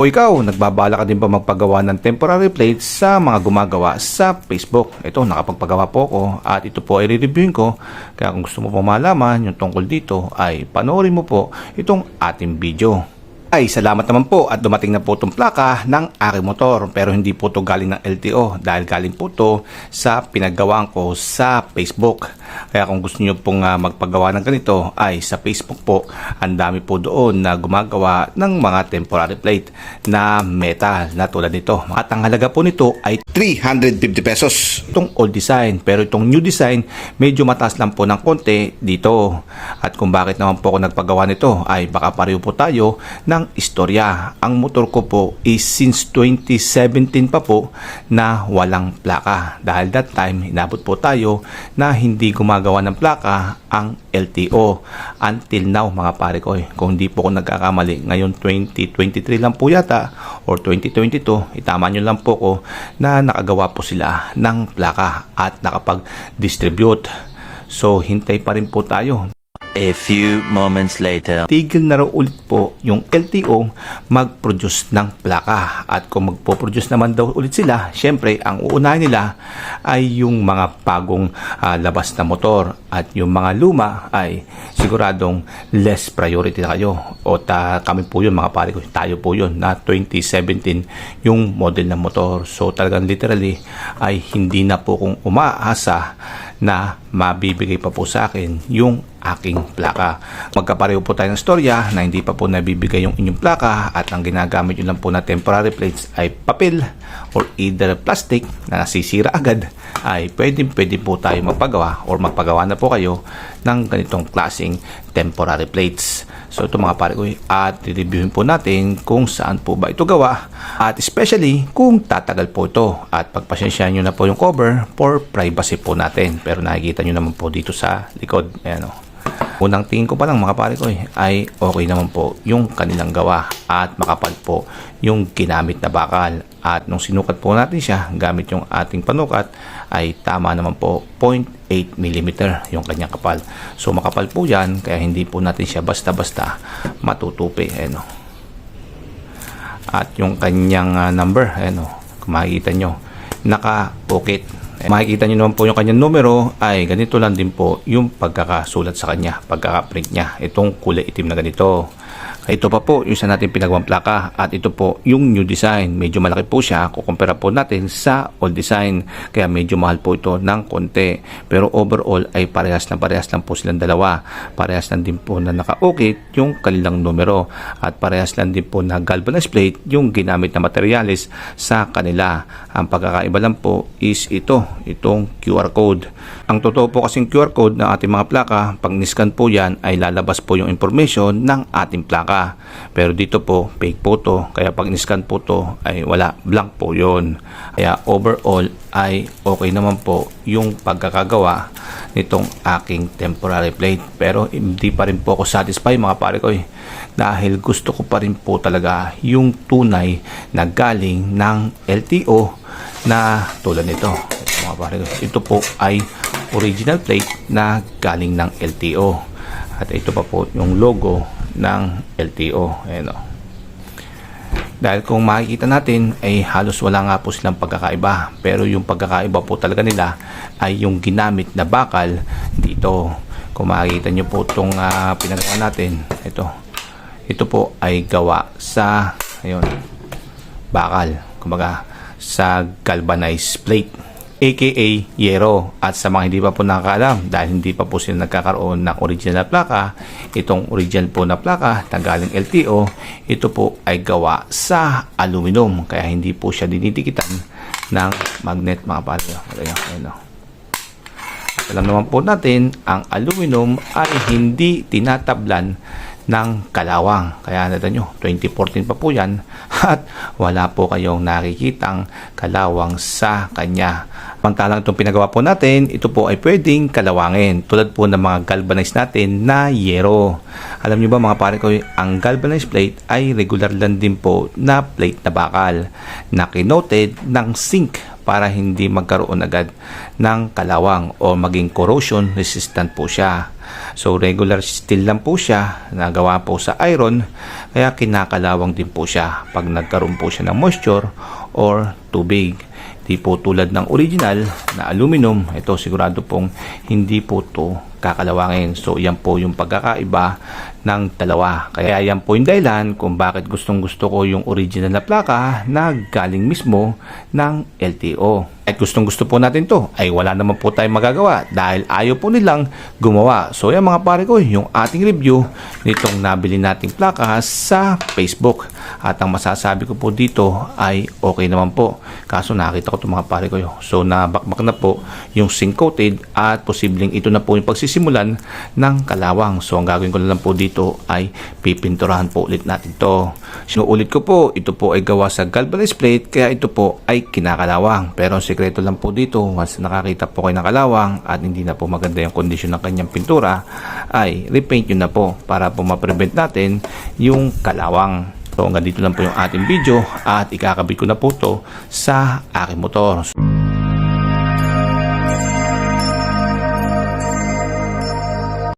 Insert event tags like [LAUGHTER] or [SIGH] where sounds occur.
O ikaw, nagbabala ka din ba magpagawa ng temporary plates sa mga gumagawa sa Facebook? Ito, nakapagpagawa po ako at ito po ay re-reviewin ko. Kaya kung gusto mo po malaman yung tungkol dito ay panoorin mo po itong ating video. Ay, salamat naman po at dumating na po itong plaka ng aking motor pero hindi po to galing ng LTO dahil galing po to sa pinaggawaan ko sa Facebook. Kaya kung gusto nyo pong ah, magpagawa ng ganito ay sa Facebook po ang dami po doon na gumagawa ng mga temporary plate na metal na tulad nito. At ang halaga po nito ay 350 pesos. Itong old design pero itong new design medyo mataas lang po ng konti dito. At kung bakit naman po ako nagpagawa nito ay baka pareho po tayo ng istorya. Ang motor ko po is since 2017 pa po na walang plaka. Dahil that time, inabot po tayo na hindi gumagawa ng plaka ang LTO. Until now, mga pare ko, eh, kung hindi po ako nagkakamali, ngayon 2023 lang po yata or 2022, itama nyo lang po ko na nakagawa po sila ng plaka at nakapag-distribute. So, hintay pa rin po tayo A few moments later. tigil na raw ulit po yung LTO mag-produce ng plaka. At kung magpo-produce naman daw ulit sila, syempre ang uunahin nila ay yung mga bagong ah, labas na motor at yung mga luma ay siguradong less priority na kayo. O ta, kami po yun mga pare ko, tayo po yun na 2017 yung model ng motor. So talagang literally ay hindi na po kung umaasa na mabibigay pa po sa akin yung aking plaka. Magkapareho po tayo ng storya na hindi pa po nabibigay yung inyong plaka at ang ginagamit nyo lang po na temporary plates ay papel or either plastic na nasisira agad ay pwede pwede po tayo magpagawa or magpagawa na po kayo ng ganitong klaseng temporary plates. So ito mga pare ko at reviewin po natin kung saan po ba ito gawa. At especially kung tatagal po ito. At pagpasensyahan nyo na po yung cover for privacy po natin. Pero nakikita nyo naman po dito sa likod. Ayan o Unang tingin ko pa lang mga pare ko eh, ay okay naman po yung kanilang gawa at makapal po yung ginamit na bakal. At nung sinukat po natin siya gamit yung ating panukat ay tama naman po 0.8 mm yung kanyang kapal. So makapal po yan kaya hindi po natin siya basta-basta matutupi. Ayan o. At yung kanyang ah, number, ayan o, kung makikita nyo, naka-pocket Makikita nyo naman po yung kanyang numero ay ganito lang din po yung pagkakasulat sa kanya, pagkakaprint niya. Itong kulay itim na ganito. Ito pa po yung sa natin pinagawang plaka at ito po yung new design. Medyo malaki po siya kukumpara po natin sa old design. Kaya medyo mahal po ito ng konti. Pero overall ay parehas na parehas lang po silang dalawa. Parehas lang din po na naka-ukit yung kanilang numero. At parehas lang din po na galvanized plate yung ginamit na materialis sa kanila. Ang pagkakaiba lang po is ito, itong QR code. Ang totoo po kasing QR code ng ating mga plaka, pag niskan po yan ay lalabas po yung information ng ating plaka. Pero dito po, fake po to. Kaya pag niskan po to ay wala, blank po yon. Kaya overall ay okay naman po yung pagkakagawa nitong aking temporary plate. Pero hindi pa rin po ako satisfied mga pare ko eh. Dahil gusto ko pa rin po talaga yung tunay na galing ng LTO na tulad nito. Ito, mga pare ko. Ito po ay original plate na galing ng LTO. At ito pa po yung logo ng LTO. Ayan o. Dahil kung makikita natin ay halos wala nga po silang pagkakaiba. Pero yung pagkakaiba po talaga nila ay yung ginamit na bakal dito. Kung makikita nyo po itong uh, pinagawa natin. Ito. Ito po ay gawa sa ayun, bakal. Kumbaga sa galvanized plate aka Yero. At sa mga hindi pa po nakakaalam, dahil hindi pa po sila nagkakaroon ng original na plaka, itong original po na plaka na galing LTO, ito po ay gawa sa aluminum. Kaya hindi po siya dinidikitan ng magnet mga pare. Ayan, ayan, ayan. Alam naman po natin, ang aluminum ay hindi tinatablan ng kalawang. Kaya natin nyo, 2014 pa po yan [LAUGHS] at wala po kayong nakikitang kalawang sa kanya. Pantalang itong pinagawa po natin, ito po ay pwedeng kalawangin tulad po ng mga galvanized natin na yero. Alam nyo ba mga pare ko, ang galvanized plate ay regular lang din po na plate na bakal na kinoted ng zinc para hindi magkaroon agad ng kalawang o maging corrosion resistant po siya. So regular steel lang po siya, nagawa po sa iron, kaya kinakalawang din po siya pag nagkaroon po siya ng moisture or tubig. Di po tulad ng original na aluminum, ito sigurado pong hindi po to kakalawangin. So yan po yung pagkakaiba ng dalawa. Kaya yan po yung dahilan kung bakit gustong gusto ko yung original na plaka na galing mismo ng LTO. At gustong gusto po natin to ay wala naman po tayong magagawa dahil ayaw po nilang gumawa. So yan mga pare ko, yung ating review nitong nabili nating plaka sa Facebook. At ang masasabi ko po dito ay okay naman po. Kaso nakita ko itong mga pare ko. So nabakbak na po yung zinc coated at posibleng ito na po yung pagsisimulan ng kalawang. So ang gagawin ko na lang po dito ay pipinturahan po ulit natin to. Sinuulit ko po, ito po ay gawa sa galvanized plate kaya ito po ay kinakalawang. Pero ang sikreto lang po dito, once nakakita po kayo ng kalawang at hindi na po maganda yung kondisyon ng kanyang pintura, ay repaint nyo na po para po ma-prevent natin yung kalawang. So hanggang dito lang po yung ating video at ikakabit ko na po to sa aking motor.